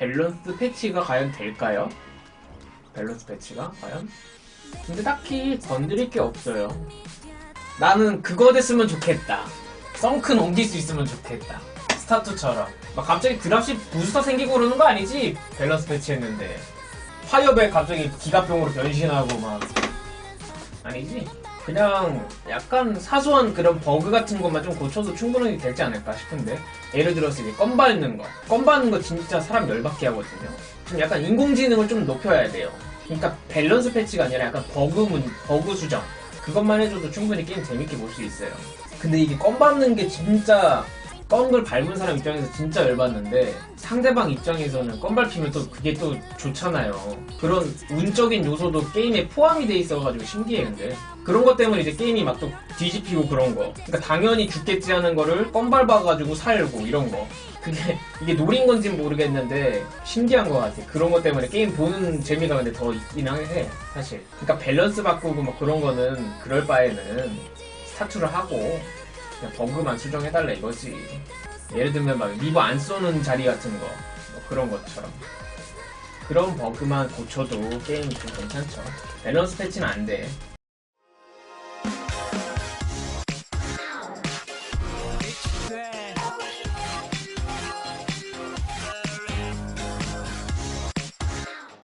밸런스 패치가 과연 될까요? 밸런스 패치가 과연? 근데 딱히 건드릴 게 없어요. 나는 그거 됐으면 좋겠다. 썬크 옮길 수 있으면 좋겠다. 스타투처럼. 막 갑자기 드랍십 부스터 생기고 그러는 거 아니지? 밸런스 패치 했는데. 파이어백 갑자기 기갑병으로 변신하고 막. 아니지? 그냥 약간 사소한 그런 버그 같은 것만 좀 고쳐도 충분히 되지 않을까 싶은데. 예를 들어서 이게 껌 밟는 거. 껌 밟는 거 진짜 사람 열받게 하거든요. 좀 약간 인공지능을 좀 높여야 돼요. 그러니까 밸런스 패치가 아니라 약간 버그 문, 버그 수정. 그것만 해줘도 충분히 게임 재밌게 볼 수 있어요. 근데 이게 껌 밟는 게 진짜 껌을 밟은 사람 입장에서 진짜 열받는데 상대방 입장에서는 껌 밟히면 또 그게 또 좋잖아요. 그런 운적인 요소도 게임에 포함이 돼 있어가지고 신기해 근데 그런 것 때문에 이제 게임이 막 또 뒤집히고 그런 거. 그러니까 당연히 죽겠지 하는 거를 껌 밟아가지고 살고 이런 거. 그게 이게 노린 건지는 모르겠는데 신기한 것 같아. 그런 것 때문에 게임 보는 재미가 근데 더 있긴 해 사실. 그러니까 밸런스 바꾸고 뭐 그런 거는 그럴 바에는 스타투를 하고 그냥 버그만 수정해달라 이거지. 예를 들면 막 리버 안 쏘는 자리 같은 거, 뭐 그런 것처럼. 그런 버그만 고쳐도 게임이 좀 괜찮죠. 밸런스 패치는 안 돼.